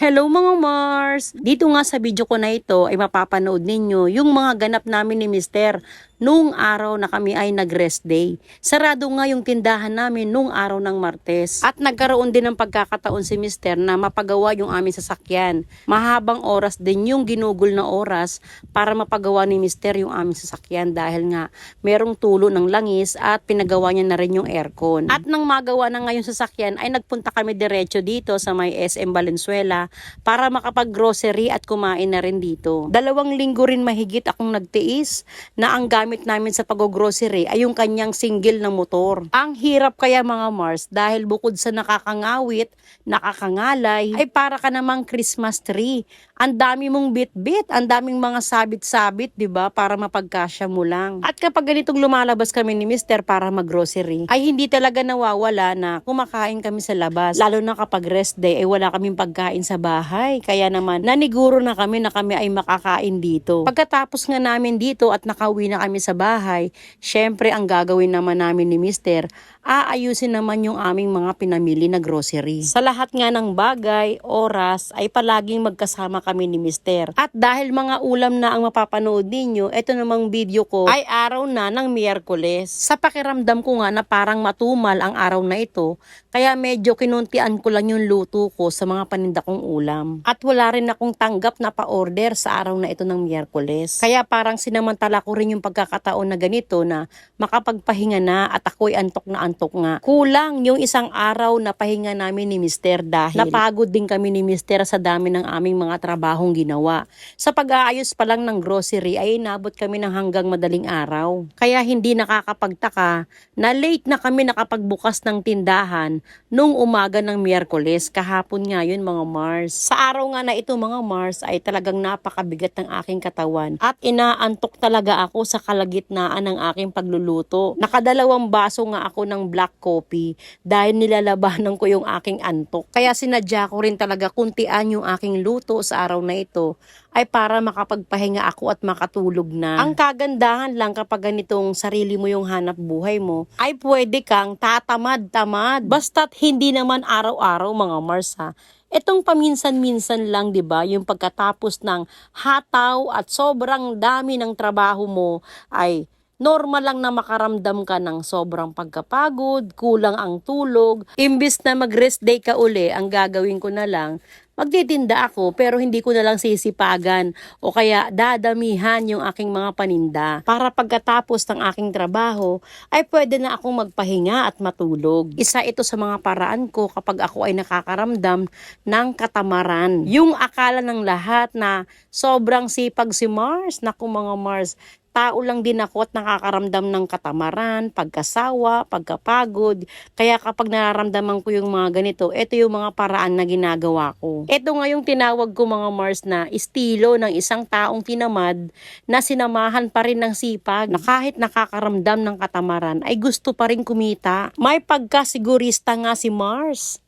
Hello mga Mars! Dito nga sa video ko na ito ay mapapanood ninyo yung mga ganap namin ni Mister nung araw na kami ay nag-rest day. Sarado nga yung tindahan namin nung araw ng Martes. At nagkaroon din ng pagkakataon si Mister na mapagawa yung aming sasakyan. Mahabang oras din yung ginugol na oras para mapagawa ni Mister yung aming sasakyan dahil nga merong tulo ng langis at pinagawa niya na rin yung aircon. At nang magawa na nga yung sasakyan ay nagpunta kami diretso dito sa may SM Valenzuela para makapag-grocery at kumain na rin dito. Dalawang linggo rin mahigit akong nagtiis na ang gamit namin sa pag-grocery ay yung kanyang single na motor. Ang hirap kaya mga Mars dahil bukod sa nakakangawit, nakakangalay, ay para ka namang Christmas tree. Ang dami mong bit-bit, ang daming mga sabit-sabit, 'di ba, para mapagkasya mo lang. At kapag ganitong lumalabas kami ni Mister para mag-grocery, ay hindi talaga nawawala na kumakain kami sa labas. Lalo na kapag rest day ay wala kaming pagkain sa bahay. Kaya naman naniguro na kami na kami ay makakain dito. Pagkatapos nga namin dito at nakauwi na kami sa bahay, syempre ang gagawin naman namin ni Mister, aayusin naman yung aming mga pinamili na grocery. Sa lahat nga ng bagay, oras, ay palaging magkasama kami ni Mister. At dahil mga ulam na ang mapapanood ninyo, ito namang video ko ay araw na ng Miyerkules. Sa pakiramdam ko nga na parang matumal ang araw na ito, kaya medyo kinuntian ko lang yung luto ko sa mga paninda kong ulam. At wala rin akong tanggap na pa-order sa araw na ito ng Miyerkules. Kaya parang sinamantala ko rin yung pagkakataon na ganito na makapagpahinga na at ako'y antok na antok nga. Kulang yung isang araw na pahinga namin ni Mister dahil napagod din kami ni Mister sa dami ng aming mga trabahong ginawa. Sa pag-aayos pa lang ng grocery ay inabot kami ng hanggang madaling araw. Kaya hindi nakakapagtaka na late na kami nakapagbukas ng tindahan nung umaga ng Miyerkules. Kahapon nga yun mga Mars. Sa araw nga na ito mga Mars ay talagang napakabigat ng aking katawan at inaantok talaga ako sa kalagitnaan ng aking pagluluto. Nakadalawang baso nga ako ng black coffee dahil nilalabanan ko yung aking antok. Kaya sinadya ko rin talaga kuntian yung aking luto sa araw na ito ay para makapagpahinga ako at makatulog na. Ang kagandahan lang kapag ganitong sarili mo yung hanap buhay mo, ay pwede kang tatamad-tamad. Basta't hindi naman araw-araw mga Mars ha. Itong paminsan-minsan lang, 'di ba, yung pagkatapos ng hataw at sobrang dami ng trabaho mo ay normal lang na makaramdam ka ng sobrang pagkapagod, kulang ang tulog. Imbis na mag-rest day ka uli, ang gagawin ko na lang, magtitinda ako pero hindi ko na lang sisipagan o kaya dadamihan yung aking mga paninda para pagkatapos ng aking trabaho ay pwede na akong magpahinga at matulog. Isa ito sa mga paraan ko kapag ako ay nakakaramdam ng katamaran. Yung akala ng lahat na sobrang sipag si Mars, naku mga Mars, tao lang din ako at nakakaramdam ng katamaran, pagkasawa, pagkapagod. Kaya kapag nararamdaman ko yung mga ganito, ito yung mga paraan na ginagawa ko. Ito nga yung tinawag ko mga Mars na estilo ng isang taong tinamad na sinamahan pa rin ng sipag na kahit nakakaramdam ng katamaran ay gusto pa rin kumita. May pagkasigurista nga si Mars